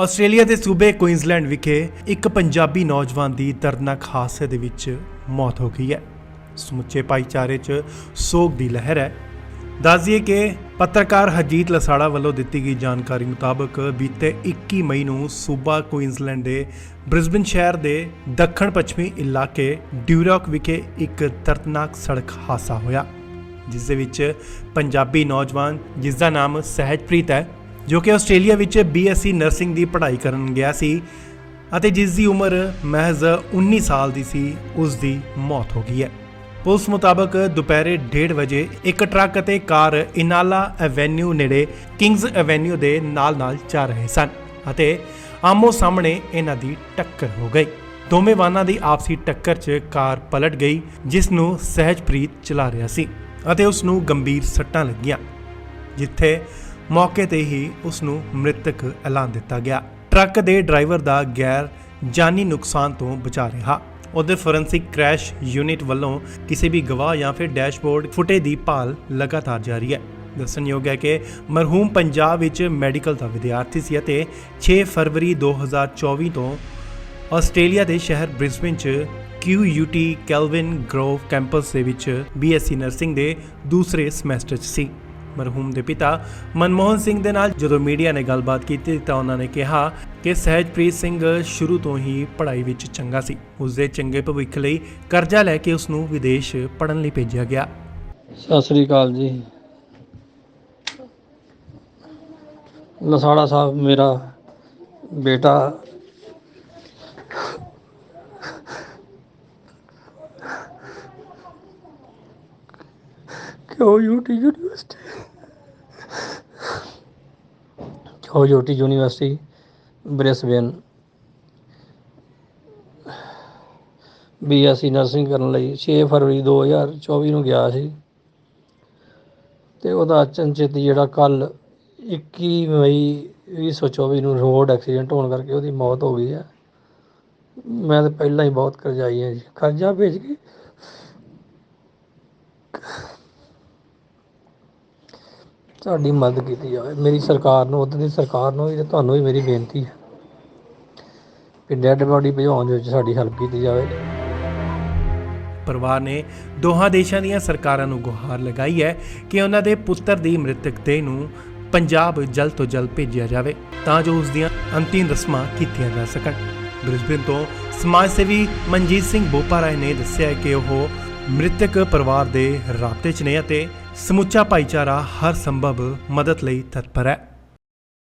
Australia ਦੇ ਸੂਬੇ Queensland ਵਿਖੇ ਇੱਕ ਪੰਜਾਬੀ ਨੌਜਵਾਨ ਦੀ ਦਰਦਨਾਕ ਹਾਦਸੇ ਦੇ ਵਿੱਚ ਮੌਤ ਹੋ ਗਈ ਹੈ। ਸਮੁੱਚੇ ਭਾਈਚਾਰੇ 'ਚ ਸੋਗ ਦੀ ਲਹਿਰ ਹੈ। ਦੱਸਦੀਏ ਕਿ ਪੱਤਰਕਾਰ ਹਰਜੀਤ ਲਸਾੜਾ ਵੱਲੋਂ ਦਿੱਤੀ ਗਈ ਜਾਣਕਾਰੀ ਮੁਤਾਬਕ ਬੀਤੇ 21 ਮਈ ਨੂੰ ਸੂਬਾ ਕੁਈਨਜ਼ਲੈਂਡ ਦੇ ਬ੍ਰਿਸਬਨ ਸ਼ਹਿਰ ਦੇ ਦੱਖਣ ਪੱਛਮੀ ਇਲਾਕੇ ਡਿਊਰੌਕ ਵਿਖੇ ਇੱਕ ਦਰਦਨਾਕ ਸੜਕ ਹਾਦਸਾ ਹੋਇਆ, ਜਿਸ ਦੇ ਵਿੱਚ ਪੰਜਾਬੀ ਨੌਜਵਾਨ ਜਿਸ ਦਾ ਨਾਮ ਸਹਿਜਪ੍ਰੀਤ ਹੈ ਜੋ ਕਿ ਆਸਟ੍ਰੇਲੀਆ ਵਿੱਚ ਬੀਐਸਸੀ ਨਰਸਿੰਗ ਦੀ ਪੜ੍ਹਾਈ ਕਰਨ ਗਿਆ ਸੀ ਅਤੇ ਜਿਸ ਦੀ ਉਮਰ ਮਹਿਜ਼ 19 ਸਾਲ ਦੀ ਸੀ, ਉਸ ਦੀ ਮੌਤ ਹੋ ਗਈ ਹੈ। ਪੁਲਿਸ ਮੁਤਾਬਕ ਦੁਪਹਿਰੇ 1:30 ਵਜੇ ਇੱਕ ਟਰੱਕ ਅਤੇ ਕਾਰ ਇਨਾਲਾ ਐਵੇਨਿਊ ਨੇੜੇ ਕਿੰਗਸ ਐਵੇਨਿਊ ਦੇ ਨਾਲ-ਨਾਲ ਜਾ ਰਹੇ ਸਨ ਅਤੇ ਆਮੋ ਸਾਹਮਣੇ ਇਹਨਾਂ ਦੀ ਟੱਕਰ ਹੋ ਗਈ। ਦੋਵੇਂ ਵਾਹਨਾਂ ਦੀ ਆਪਸੀ ਟੱਕਰ 'ਚ ਕਾਰ ਪਲਟ ਗਈ, ਜਿਸ ਨੂੰ ਸਹਿਜਪ੍ਰੀਤ ਚਲਾ ਰਿਹਾ ਸੀ ਅਤੇ ਉਸ ਨੂੰ ਗੰਭੀਰ ਸੱਟਾਂ ਲੱਗੀਆਂ, ਜਿੱਥੇ ਮੌਕੇ ਤੇ ਹੀ ਉਸ ਨੂੰ ਮ੍ਰਿਤਕ ਐਲਾਨ ਦਿੱਤਾ ਗਿਆ। ਟਰੱਕ ਦੇ ਡਰਾਈਵਰ ਦਾ ਗੈਰ ਜਾਨੀ ਨੁਕਸਾਨ ਤੋਂ ਬਚਾ ਰਿਹਾ। ਉਹਦੇ ਫੋਰੈਂਸਿਕ ਕ੍ਰੈਸ਼ ਯੂਨਿਟ ਵੱਲੋਂ ਕਿਸੇ ਵੀ ਗਵਾਹ ਜਾਂ ਫਿਰ ਡੈਸ਼ਬੋਰਡ ਫੁਟੇ ਦੀ ਭਾਲ ਲਗਾਤਾਰ ਜਾਰੀ ਹੈ। ਦੱਸਣਯੋਗ ਹੈ ਕਿ ਮਰਹੂਮ ਪੰਜਾਬ ਵਿੱਚ ਮੈਡੀਕਲ ਦਾ ਵਿਦਿਆਰਥੀ ਸੀ ਅਤੇ 6 ਫਰਵਰੀ 2024 ਤੋਂ ਆਸਟ੍ਰੇਲੀਆ ਦੇ ਸ਼ਹਿਰ ਬ੍ਰਿਸਬਨ 'ਚ QUT ਕੈਲਵਿਨ ਗਰੋਵ ਕੈਂਪਸ ਦੇ ਵਿੱਚ BSc ਨਰਸਿੰਗ ਦੇ ਦੂਸਰੇ ਸਮੈਸਟਰ 'ਚ ਸੀ। ਮਰਹੂਮ ਦੇ ਪਿਤਾ ਮਨਮੋਹਨ ਸਿੰਘ ਦੇ ਨਾਲ ਜਦੋਂ ਮੀਡੀਆ ਨੇ ਗੱਲਬਾਤ ਕੀਤੀ ਤਾਂ ਉਹਨਾਂ ਨੇ ਕਿਹਾ ਕਿ ਸਹਿਜਪ੍ਰੀਤ ਸਿੰਘ ਸ਼ੁਰੂ ਤੋਂ ਹੀ ਪੜ੍ਹਾਈ ਵਿੱਚ ਚੰਗਾ ਸੀ। ਉਸ ਦੇ ਚੰਗੇ ਭਵਿੱਖ ਲਈ ਕਰਜ਼ਾ ਲੈ ਕੇ ਉਸ ਨੂੰ ਵਿਦੇਸ਼ ਪੜ੍ਹਨ ਲਈ ਭੇਜਿਆ ਗਿਆ। ਸਤਿ ਸ੍ਰੀ ਅਕਾਲ ਜੀ। ਲਸਾੜਾ ਸਾਹਿਬ ਮੇਰਾ ਬੇਟਾ। ਕਿਉਂ ਯੂਟੀ ਯੂਨੀਵਰਸਿਟੀ? ਕਿਉਂ UT university, Brisbane. BSc nursing ਕਰਨ ਲਈ 6 ਫਰਵਰੀ 2024 ਨੂੰ ਗਿਆ ਸੀ। ਤੇ ਉਹਦਾ ਅਚਨਚੇਤ ਜਿਹੜਾ ਕੱਲ 21 ਮਈ 2024 ਨੂੰ ਰੋਡ ਐਕਸੀਡੈਂਟ ਹੋਣ ਕਰਕੇ ਉਹਦੀ ਮੌਤ ਹੋ ਗਈ ਹੈ। ਮੈਂ ਤਾਂ ਪਹਿਲਾਂ ਹੀ ਬਹੁਤ ਕਰਜ਼ਾਈ ਹਾਂ ਜੀ। ਕਰਜ਼ਾ ਭੇਜ ਕੇ ਸਾਡੀ ਮਦਦ ਕੀਤੀ ਜਾਵੇ। ਮੇਰੀ ਸਰਕਾਰ ਨੂੰ ਉਦੋਂ ਦੀ ਸਰਕਾਰ ਨੂੰ ਵੀ ਤੁਹਾਨੂੰ ਵੀ ਮੇਰੀ ਬੇਨਤੀ ਹੈ ਕਿ ਡੈੱਡ ਬਾਡੀ ਭਜਾਉਣ ਦੇ ਵਿੱਚ ਸਾਡੀ ਹੈਲਪ ਕੀਤੀ ਜਾਵੇ। ਪਰਿਵਾਰ ਨੇ ਦੋਹਾਂ ਦੇਸ਼ਾਂ ਦੀਆਂ ਸਰਕਾਰਾਂ ਨੂੰ ਗੁਹਾਰ ਲਗਾਈ ਹੈ ਕਿ ਉਹਨਾਂ ਦੇ ਪੁੱਤਰ ਦੀ ਮ੍ਰਿਤਕ ਦੇਹ ਨੂੰ ਪੰਜਾਬ ਜਲਦ ਤੋਂ ਜਲਦ ਭੇਜਿਆ ਜਾਵੇ ਤਾਂ ਜੋ ਉਸ ਦੀਆਂ ਅੰਤਿਮ ਰਸਮਾਂ ਕੀਤੀਆਂ ਜਾ ਸਕਣ। ਬ੍ਰਿਸਬਨ ਤੋਂ ਸਮਾਜ ਸੇਵੀ ਮਨਜੀਤ ਸਿੰਘ ਬੋਪਾਰਾਏ ਨੇ ਦੱਸਿਆ ਕਿ ਉਹ ਮ੍ਰਿਤਕ ਪਰਿਵਾਰ ਦੇ ਰਾਬਤੇ 'ਚ ਨੇ ਅਤੇ ਸਮੁੱਚਾ ਭਾਈਚਾਰਾ ਹਰ ਸੰਭਵ ਮਦਦ ਲਈ ਤਤਪਰ ਹੈ।